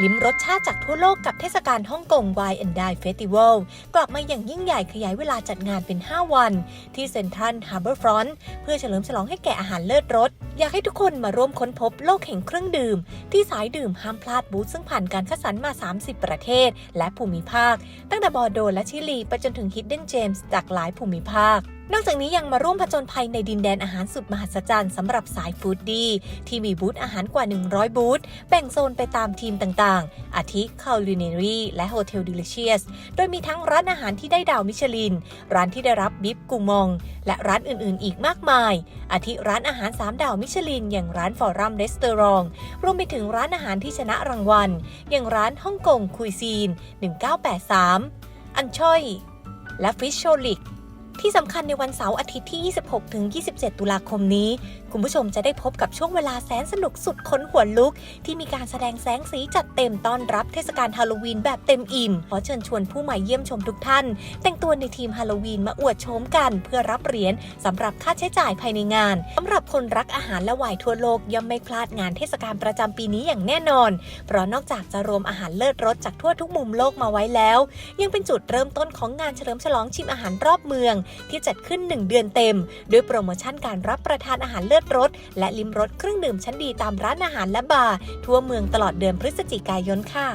ลิ้มรสชาติจากทั่วโลกกับเทศกาลฮ่องกง Wine and Dine Festival กลับมาอย่างยิ่งใหญ่ขยายเวลาจัดงานเป็น 5 วัน ที่เซ็นทรัลฮาร์เบอร์ฟรอนต์เพื่อเฉลิมฉลองให้แก่อาหารเลิศรสอยากให้ทุกคนมาร่วมค้นพบโลกแห่งเครื่องดื่ม ที่สายดื่มห้ามพลาดบูธซึ่งผ่านการคัดสรรมา 30 ประเทศ และภูมิภาค ตั้งแต่บอร์โดและชิลีไปจนถึงฮิดเดนเจมส์จากหลายภูมิภาคนอกจากนี้ยังมาร่วมผจญภัยในดินแดนอาหารสุดมหัศจรรย์สำหรับสายฟู้ดดี ที่มีบูธอาหารกว่า 100 บูธแบ่งโซนไปตามทีมต่างๆ อาทิ Culinary และ Hotel Delicious โดยมีทั้งร้านอาหารที่ได้ดาวมิชลิน ร้านที่ได้รับบิบกูมอง และร้านอื่นๆ อีกมากมาย อาทิร้านอาหาร 3 ดาวมิชลิน อย่างร้านฟอรัมเรสเตอรองรวมไปถึงร้านอาหารที่ชนะรางวัล อย่างร้านฮ่องกงคุยซีน 1983 อันช่อย และฟิชโชลิกที่สำคัญในวันเสาร์อาทิตย์ที่ 26ถึง27 ตุลาคมนี้ คุณผู้ชมจะได้พบกับช่วงเวลาแสนสนุกสุดขนหัวลุก ที่มีการแสดงแสงสีจัดเต็มต้อนรับเทศกาลฮาโลวีนแบบเต็มอิ่ม ขอเชิญชวนผู้มาเยี่ยมชมทุกท่าน แต่งตัวในทีมฮาโลวีนมาอวดโฉมกัน เพื่อรับเหรียญสำหรับค่าใช้จ่ายภายในงานสำหรับคนรักอาหารและวายทั่วโลกย่อมไม่พลาดงานเทศกาลประจำปีนี้อย่างแน่นอน เพราะนอกจากจะรวมอาหารเลิศรสจากทั่วทุกมุมโลกมาไว้แล้ว ยังเป็นจุดเริ่มต้นของงานเฉลิมฉลองชิมอาหารรอบเมือง ที่จัดขึ้น 1 เดือนเต็ม ด้วยโปรโมชั่นการรับประทานอาหารเลิศดรส และลิมรสเครื่องดื่มชั้นดีตามร้านอาหารและบาร์ทั่วเมืองตลอดเดือนพฤศจิกายนค่ะ